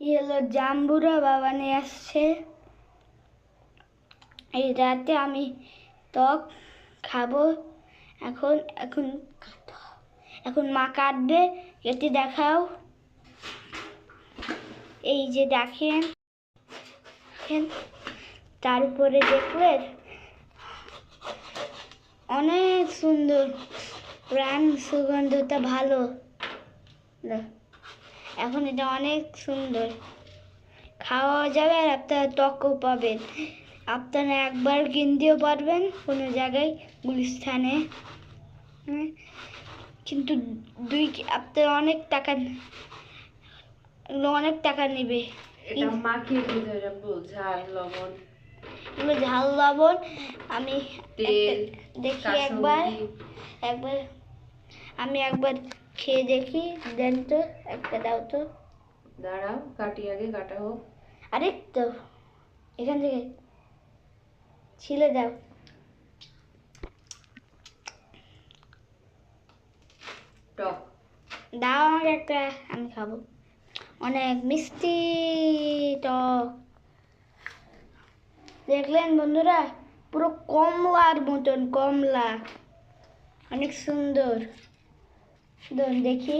ই হলো জাম্বুরা বাবা নিয়ে আসছে। এই রাতে আমি ত্বক খাব। এখন এখন এখন মা কাটবে কেটে দেখাও। এই যে দেখেন তার উপরে দেখলে অনেক সুন্দর প্রাণ সুগন্ধটা ভালো। এখন এটা অনেক সুন্দর। খাওয়া যাবে আর আপনারা ত্বকও পাবেন। আপনারা একবার কিনতেও পারবেন কোনো জায়গায় গুলিস্থানে। কিন্তু দুই আপনার অনেক টাকা অনেক টাকা নেবে। এগুলো ঝাল লবণ। আমি দেখি একবার একবার আমি একবার খেয়ে দেখি দেন তো একটা দাও তো। দাঁড়াও কাটি আগে কাটা হোক। আরে তো এখান থেকে ছিলে দাও। টক। দাও আমাকে একটা আমি খাব। অনেক মিষ্টি টক। দেখলেন বন্ধুরা পুরো কমলার মতন কমলা। অনেক সুন্দর। সুন্দর দেখি